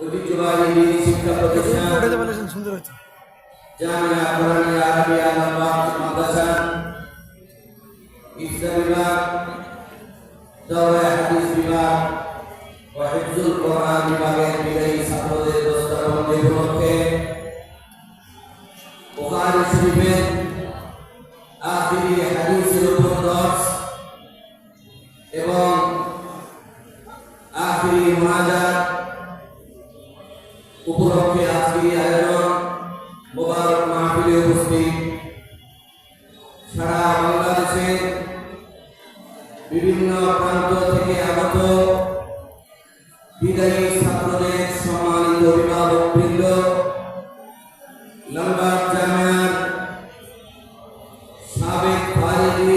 ঐতিহ্যবাহী শিক্ষা প্রতিষ্ঠান সুন্দর হচ্ছে বিভাগ দাওয়া হাদিস বিভাগ ও হিফজুল কোরআন বিভাগের বিদায়ী ছাত্রদের দস্তারবন্দি উপলক্ষে বুখারী শরীফের উপলক্ষে আজকের এই আয়োজন মোবারক মাহফিলে উপস্থিত। সারা বাংলাদেশের বিভিন্ন প্রান্ত থেকে আগত বিদায়ী ছাত্রদের সম্মানিত অভিভাবক বৃন্দ লালবাগ জামিয়ার সাবেক ফারিদি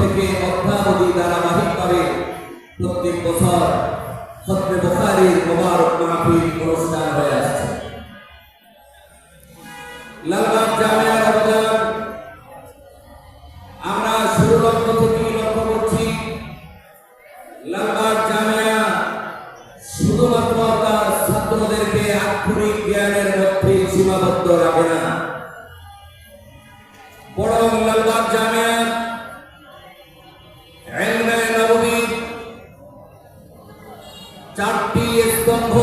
থেকে অদ্যাবধি ধারাবাহিকভাবে প্রত্যেক বছর সত্যে বুখারীর মোবারক মাহফিল অনুষ্ঠান হয়ে আসছে। লালবাগ জামায়ার অবদান আমরা শুরুলগ্ন থেকেই লক্ষ্য করছি, লালবাগ জামিয়া শুধুমাত্র তার ছাত্রদেরকে আক্ষরিক জ্ঞানের চারটি স্তম্ভ।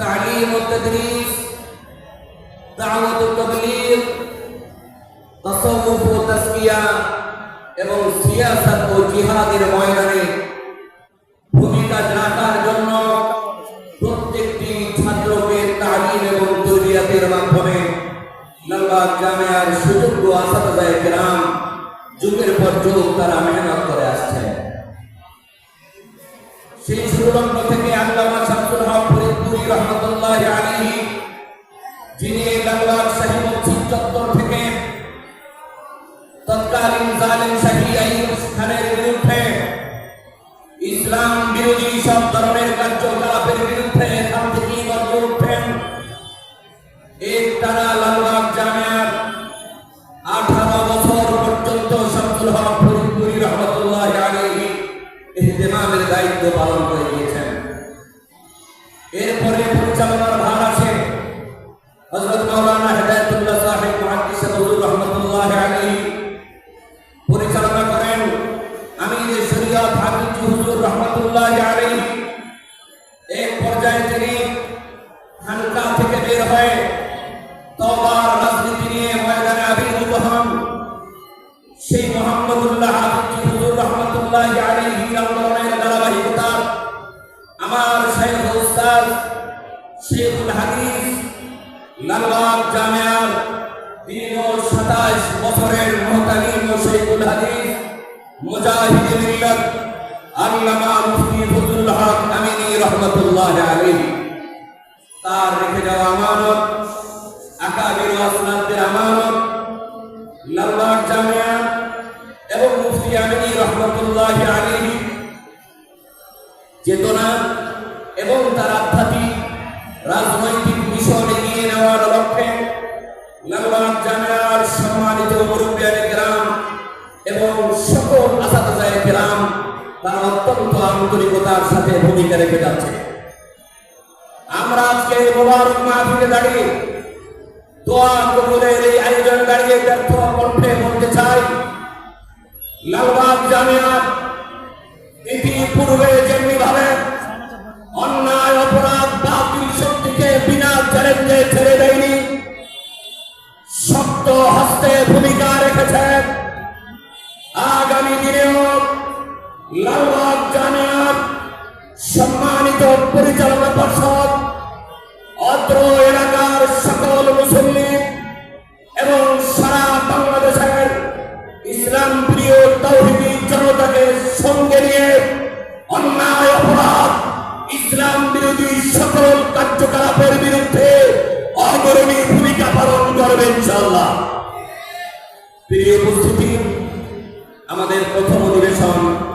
তালিম তদরিস, দাওয়াত তাবলীগ, তাসাউফ ও তাসকিয়া এবং সিয়াসত ও জিহাদের ময়দানে ভূমিকা রাখার জন্য প্রত্যেকটি ছাত্রকে তালিম এবং তরবিয়াতের মাধ্যমে লালবাগ জামিয়ার সুযোগ্য আসাদায়ে কেরাম, যুগের পর যুগ তারা মেহনত করে আসছেন। সেই শুরুলগ্ন থেকে আল্লামা শামসুল হক ফরিদপুরি রহমতুল্লাহ আলহী যিনি লালবাগ শাহী মসজিদ চত্বর থেকে তৎকালীন জালিম শাহী বিরুদ্ধে ইসলাম বিরোধী সব ধরনের দায়িত্ব পালন করে গিয়েছেন। এরপরে পরিচালনার ভার আসে হযরত মাওলানা হেদায়েতুল্লাহ সাহেব মুহাদ্দিস হুজুর রহমাতুল্লাহ আলাইহি। পরিচালনা করেন আমির শরীয়ত হাফিজ হুজুর রহমাতুল্লাহ আলাইহি। এক পর্যায়ে তিনি খানকা থেকে বের হয়ে তওবার রাজনীতি নিয়ে ময়দানে আবির্ভূত হন। সেই মোহাম্মদুল্লাহ হাফিজ হুজুর রহমাতুল্লাহ আলাইহি আন্দোলনের ধারাবাহিকতা আমার শাইখ উস্তাদ শেখুল হাদিস, লালবাগ জামিয়ার দীর্ঘ সাতাশ বছরের মহতালিম শেখুল হাদিস আল্লামা মুফতি ফজলুল হক আলাইহি। তার রেখে যাওয়া আমানত, আকাবির আসনাদের আমানত, লালবাগ জামিয়া এবং মুফতি আমিনী রহমতুল্লাহ আলাইহি চেতনা এবং তার আধ্যাত্মিক রাজনৈতিক মিশন এগিয়ে নেওয়ার লক্ষ্যে লালবাগ জামিয়ার সম্মানিত মুরব্বিয়ানে গ্রাম এবং সকল আসাদায় গ্রাম তারা অত্যন্ত আন্তরিকতার সাথে ভূমিকা রেখে যাচ্ছে। আমরা আজকে মোবারক মাহফিলে দাঁড়িয়ে দোয়া কবুলের এই আয়োজনে দাঁড়িয়ে ব্যর্থ কণ্ঠে বলতে চাই লালবাগ জামিয়ার ইতি আগামী দিনেও লালবাগ জামিয়ার সম্মানিত পরিচালনা পর্ষদ, অত্র এলাকার সকল মুসল্লি এবং সারা বাংলাদেশের ইসলাম প্রিয় তৌহিদি জনতাকে সঙ্গে নিয়ে অন্যায়, অপরাধ, ইসলাম বিরোধী সকল কার্যকলাপের বিরুদ্ধে অগ্রণী ভূমিকা পালন করবে ইনশাল্লাহ প্রিয় উপস্থিতি আমাদের প্রথম অধিবেশন।